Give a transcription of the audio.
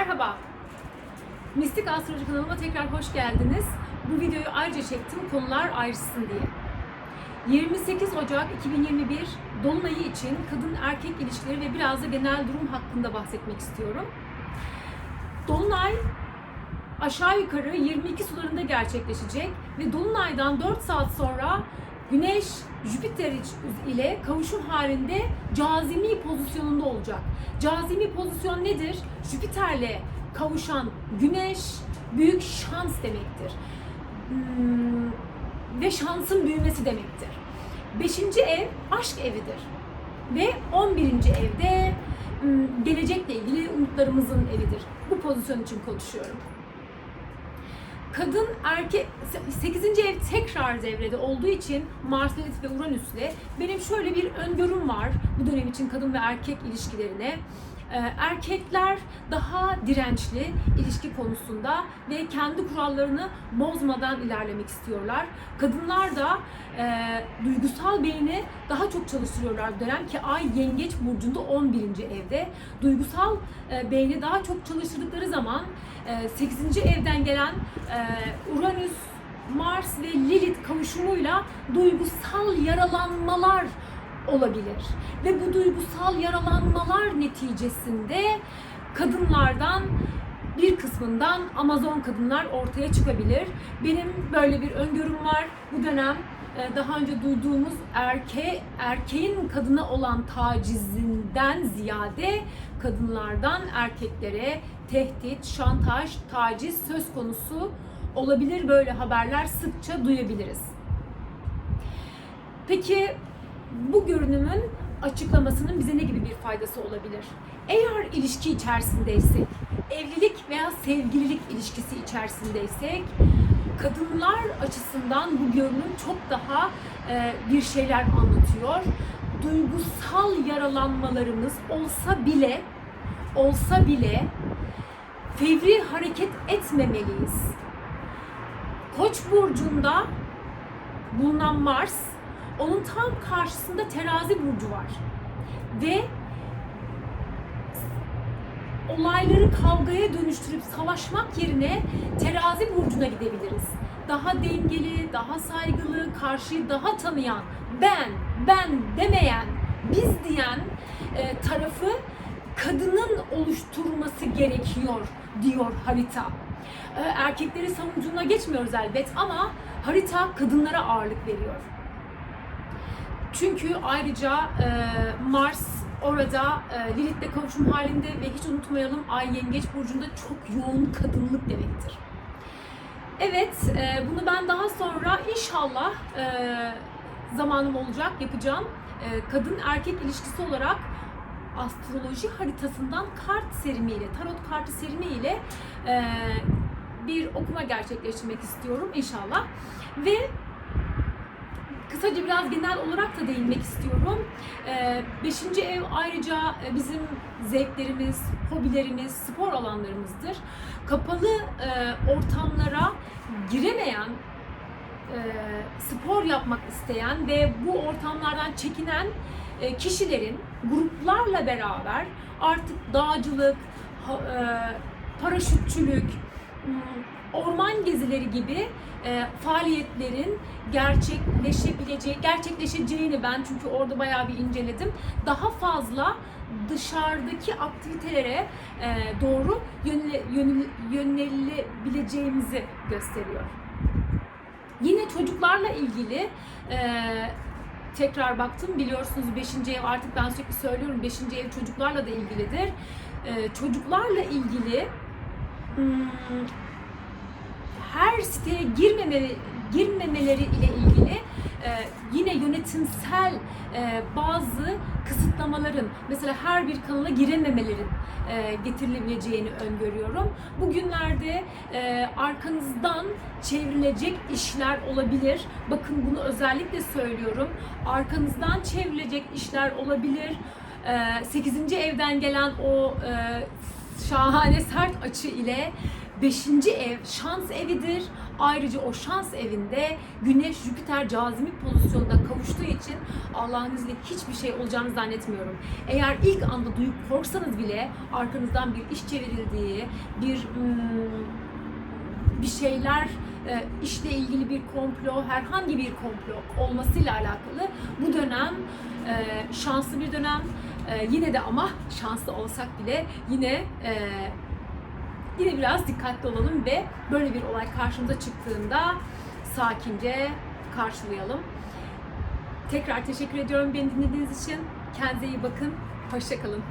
Merhaba. Mistik Astroloji kanalıma tekrar hoş geldiniz. Bu videoyu ayrıca çektim konular ayrışsın diye. 28 Ocak 2021 Dolunayı için kadın erkek ilişkileri ve biraz da genel durum hakkında bahsetmek istiyorum. Dolunay aşağı yukarı 22 sularında gerçekleşecek ve Dolunay'dan 4 saat sonra Güneş Jüpiter ile kavuşum halinde cazimi pozisyonunda olacak. Cazimi pozisyon nedir? Jüpiter'le kavuşan Güneş büyük şans demektir. Hmm, ve şansın büyümesi demektir. Beşinci ev aşk evidir. Ve 11. evde hmm, gelecekle ilgili umutlarımızın evidir. Bu pozisyon için konuşuyorum kadın erkek 8. ev tekrar devrede olduğu için Mars, Lilith ve Uranüs'le benim şöyle bir öngörüm var bu dönem için kadın ve erkek ilişkilerine. Ee, Erkekler daha dirençli ilişki konusunda ve kendi kurallarını bozmadan ilerlemek istiyorlar. Kadınlar da e, duygusal beyni daha çok çalıştırıyorlar dönem ki Ay Yengeç Burcu'nda 11. evde. Duygusal e, beyni daha çok çalıştırdıkları zaman e, 8. evden gelen e, Uranüs, Mars ve Lilith kavuşumuyla duygusal yaralanmalar olabilir. Ve bu duygusal yaralanmalar neticesinde kadınlardan bir kısmından Amazon kadınlar ortaya çıkabilir. Benim böyle bir öngörüm var. Bu dönem e, daha önce duyduğumuz erke erkeğin kadına olan tacizinden ziyade kadınlardan erkeklere tehdit, şantaj, taciz söz konusu olabilir. Böyle haberler sıkça duyabiliriz. Peki bu görünümün açıklamasının bize ne gibi bir faydası olabilir? Eğer ilişki içerisindeysek, evlilik veya sevgililik ilişkisi içerisindeysek, kadınlar açısından bu görünüm çok daha e, bir şeyler anlatıyor. Duygusal yaralanmalarımız olsa bile, olsa bile fevri hareket etmemeliyiz. Koç burcunda bulunan Mars onun tam karşısında terazi burcu var. Ve olayları kavgaya dönüştürüp savaşmak yerine terazi burcuna gidebiliriz. Daha dengeli, daha saygılı, karşıyı daha tanıyan, ben, ben demeyen, biz diyen e, tarafı kadının oluşturması gerekiyor diyor harita. E, erkekleri savunuculuğuna geçmiyoruz elbet ama harita kadınlara ağırlık veriyor. Çünkü ayrıca e, Mars orada e, Lilith'le kavuşum halinde ve hiç unutmayalım Ay Yengeç Burcu'nda çok yoğun kadınlık demektir. Evet, e, bunu ben daha sonra inşallah e, zamanım olacak, yapacağım. E, kadın erkek ilişkisi olarak astroloji haritasından kart serimiyle, tarot kartı serimiyle e, bir okuma gerçekleştirmek istiyorum inşallah. Ve kısaca biraz genel olarak da değinmek istiyorum. Ee, beşinci ev ayrıca e, bizim zevklerimiz, hobilerimiz, spor alanlarımızdır. Kapalı e, ortamlara giremeyen, e, spor yapmak isteyen ve bu ortamlardan çekinen kişilerin gruplarla beraber artık dağcılık, paraşütçülük, orman gezileri gibi e, faaliyetlerin gerçekleşebileceği, gerçekleşeceğini ben çünkü orada bayağı bir inceledim. Daha fazla dışarıdaki aktivitelere e, doğru yönle, yönel, yönelilebileceğimizi gösteriyor. Yine çocuklarla ilgili e, tekrar baktım biliyorsunuz 5. ev artık ben sürekli söylüyorum 5. ev çocuklarla da ilgilidir. E, çocuklarla ilgili hmm, her siteye girmemeli, girmemeleri ile ilgili e, yine yönetimsel e, bazı kısıtlamaların mesela her bir kanala girememelerin e, getirilebileceğini öngörüyorum. Bugünlerde e, arkanızdan çevrilecek işler olabilir. Bakın bunu özellikle söylüyorum. Arkanızdan çevrilecek işler olabilir. E, 8. evden gelen o e, şahane sert açı ile Beşinci ev şans evidir. Ayrıca o şans evinde Güneş Jüpiter cazibet pozisyonunda kavuştuğu için Allah'ın izniyle hiçbir şey olacağını zannetmiyorum. Eğer ilk anda duyup korksanız bile arkanızdan bir iş çevrildiği, bir hmm, bir şeyler e, işle ilgili bir komplo, herhangi bir komplo olmasıyla alakalı bu dönem e, şanslı bir dönem. E, yine de ama şanslı olsak bile yine yine biraz dikkatli olalım ve böyle bir olay karşımıza çıktığında sakince karşılayalım. Tekrar teşekkür ediyorum beni dinlediğiniz için. Kendinize iyi bakın. Hoşçakalın.